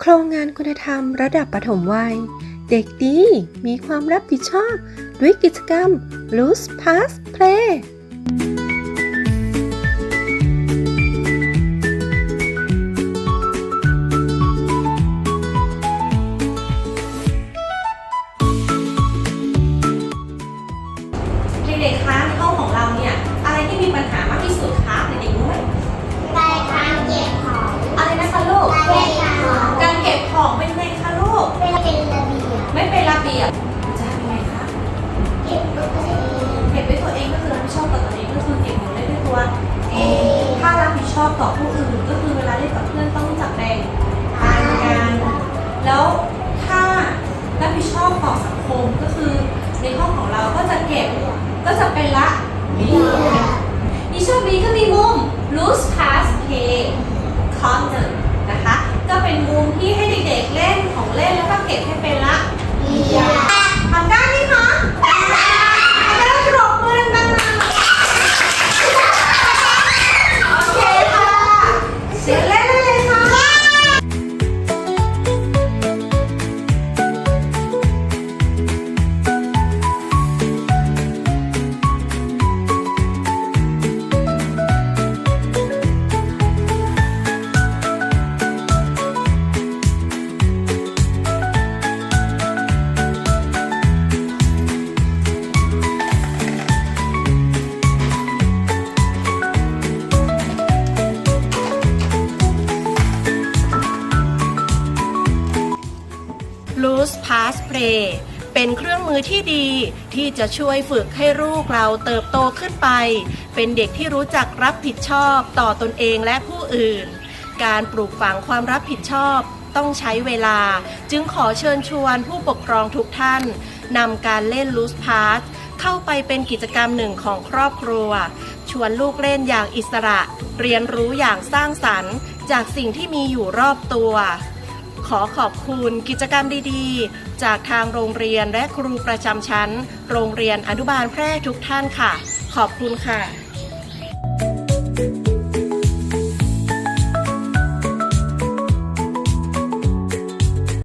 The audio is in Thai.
โครงงานคุณธรรมระดับปฐมวัย เด็กดีมีความรับผิดชอบ ด้วยกิจกรรม Loose Pass Play ต่อผู้อื่น ก็คือเวลาเล่นกับเพื่อนต้องรู้จักแบ่งปันกัน แล้วถ้ารับผิดชอบต่อสังคมก็คือในห้องของเราก็จะเก็บก็จะเป็นละเบียบนิชอบบีก็มีมุม loose pass play corner นะคะ ก็เป็นมุมที่ให้เด็กๆเล่น Loose Pass Play เป็นเครื่องมือที่ดีที่จะช่วยฝึกให้ลูกเราเติบโตขึ้นไป เป็นเด็กที่รู้จักรับผิดชอบต่อตนเองและผู้อื่น การปลูกฝังความรับผิดชอบต้องใช้เวลา จึงขอเชิญชวนผู้ปกครองทุกท่านนำการเล่น Loose Pass เข้าไปเป็นกิจกรรมหนึ่งของครอบครัว ชวนลูกเล่นอย่างอิสระ เรียนรู้อย่างสร้างสรรค์ จากสิ่งที่มีอยู่รอบตัว อขอบคุณกิจกรรมดีๆ จากทางโรงเรียนและครูประจำชั้น โรงเรียนอนุบาลแพร่ทุกท่านค่ะ ขอบคุณค่ะ